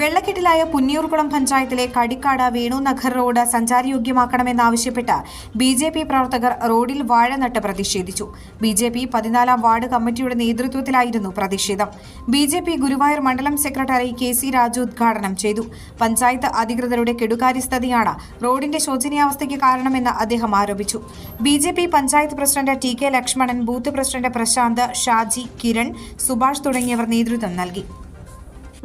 വെള്ളക്കെട്ടിലായ പുന്നിയൂർകുളം പഞ്ചായത്തിലെ കടിക്കാട് വേണു നഗർ റോഡ് സഞ്ചാരയോഗ്യമാക്കണമെന്നാവശ്യപ്പെട്ട് B J P പ്രവർത്തകർ റോഡിൽ വാഴ നട്ട് പ്രതിഷേധിച്ചു. ബി ജെ പി പതിനാലാം വാർഡ് കമ്മിറ്റിയുടെ നേതൃത്വത്തിലായിരുന്നു പ്രതിഷേധം. ബി ജെ പി ഗുരുവായൂർ മണ്ഡലം സെക്രട്ടറി കെ സി രാജു ഉദ്ഘാടനം ചെയ്തു. പഞ്ചായത്ത് അധികൃതരുടെ കെടുകാര്യസ്ഥതയാണ് റോഡിന്റെ ശോചനീയാവസ്ഥയ്ക്ക് കാരണമെന്ന് അദ്ദേഹം ആരോപിച്ചു. B J P panchayat president T K Lakshmanan booth president Prashanth Shaji Kiran Subhash തുടങ്ങിയവർ നേതൃത്വം നൽകി.